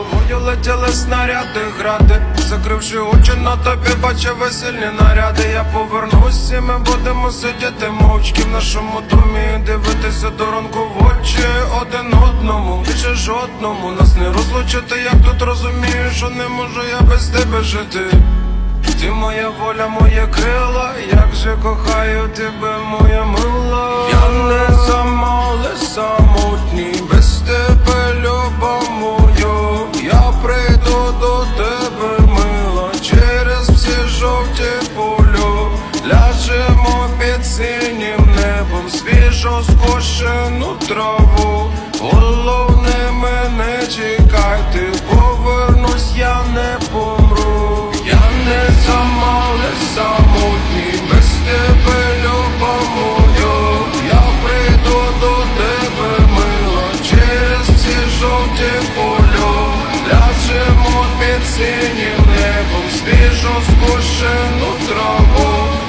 головою летіли снаряди гради, закривши очі на тобі, бачив весільні наряди. Я повернусь і ми будемо сидіти мовчки в нашому домі, дивитися до ранку в очі один одному. Більше жодному нас не розлучити, як тут розумію, що не можу я без тебе жити. Ти моя воля, моє крила, як же кохаю тебе, моя мила. Я не сама, але самотній, знайшов скошену траву, головне мене чекайте, повернусь, я не помру, я не замале самотній, без тебе люба мою, я прийду до тебе, мила, через ці жовті поля, ляжемо під синім небом, свіжо скошену траву.